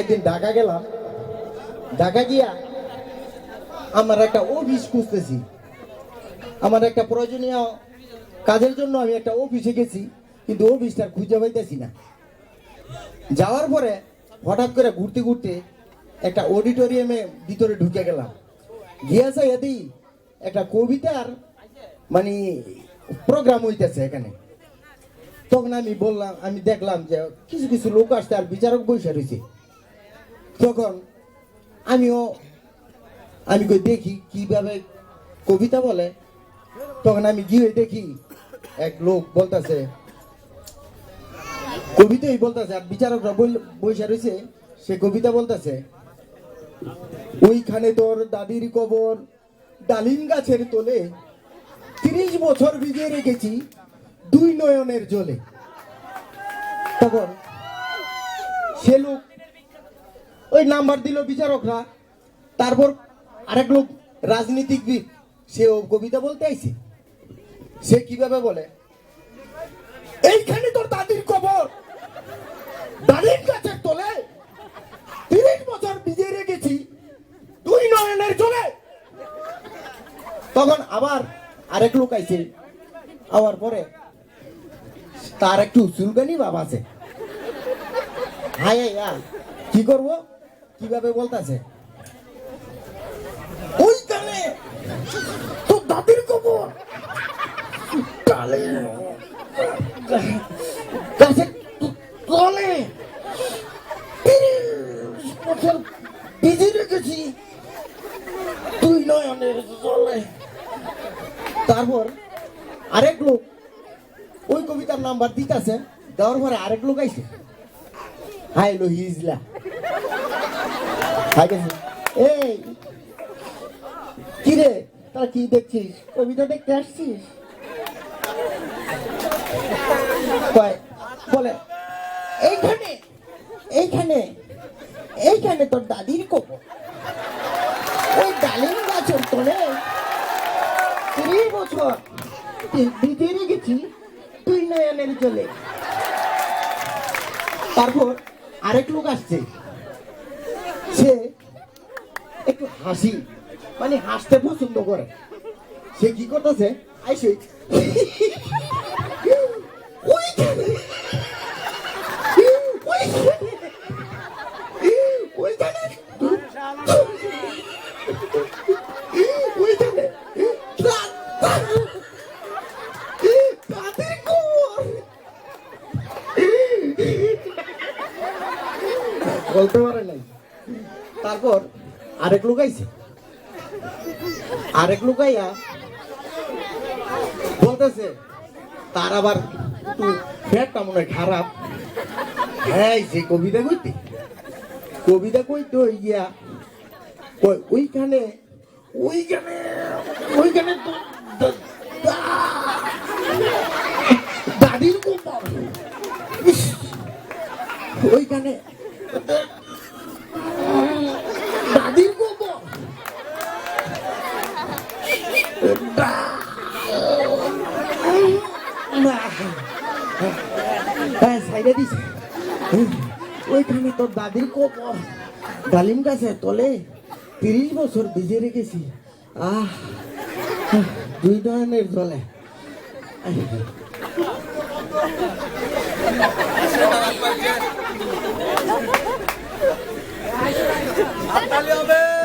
একদিন ঢাকা গেলাম। ঢাকা গিয়া আমার একটা অফিস খুঁজতেছি। আমার একটা প্রয়োজনীয় কাজের জন্য আমি একটা অফিসে গেছি, কিন্তু অফিসটা খুঁজে পাইতেছি না। যাওয়ার পরে হঠাৎ করে ঘুরতে ঘুরতে একটা অডিটোরিয়ামে ভিতরে ঢুকে গেলাম। গিয়াছে এদি একটা কবিতার মানে প্রোগ্রাম হইতেছে এখানে। তখন আমি বললাম, আমি দেখলাম যে কিছু কিছু লোক আসছে আর বিচারক বসে রয়েছে। তখন আমিও, আমি কই দেখি কীভাবে কবিতা বলে। তখন আমি গিয়ে দেখি এক লোক বলতেছে, কবিতাই বলতেছে, আর বিচারকরা বসে রয়েছে সে কবিতা বলতেছে, ওইখানে তোর দাদির কবর, ডালিম গাছের তোলে তিরিশ বছর ভিজিয়ে রেখেছি দুই নয়নের জলে। তখন সে লোক ওই নাম্বার দিল বিচারকরা। তারপর আরেক লোক রাজনীতিকবিদ, সেও কবিতা বলতে আইছে। সে কীভাবে বলে? এইখানে তোর দাদির কবর দাদির কাছে তোলে। তিরিশ বছর ভিজিয়ে রেখেছি। দুই নয়নের চলে। তখন আবার আরেক লোক আইছে। আবার পরে তার একটু চুলকানি ভাব আছে। হাই কি করব? কীভাবে বলতাছে? তুই তারপর আরেক লোক ওই কবিতার নাম্বার দিতেছে, দেওয়ার পরে আরেক লোক আইসে হাই লো হিজলা। এই কি রে তারা কি দেখছিস? কবিতা দেখতে আসছিস? বলে, এইখানে এইখানে এইখানে তোর দাদির কবর ওই ডালিম গাছের তোলে তিরিশ বছর দিতে রেখেছি তুই নয়নের চলে তারপর আরেক লোক আসছে। সে একটু হাসি। মানে হাসতে পছন্দ করে। সে কি করতেছে? আইসে ওইখানে ওইখানে ওইখানে ওইখানে তাদের কবর বলতে পারে নাই। তারপর আরেক লোক আইছে। আরেক লোক আইয়া বলতেছে, তার আবার ফ্যাটটা মনে হয় খারাপ। হ্যাঁ যে কবিতা কইতে। কবিতা কইতে গিয়া ওইখানে ওইখানে ওইখানে দাদির ওইখানে দাদির কবর হ্যাঁ সাইডে দিস। ওইখানে তোর দাদির কবর ডালিম গাছে তলে তিরিশ বছর ভিজে রেখেছি। আহ, দুই ধরনের জলে। হবে।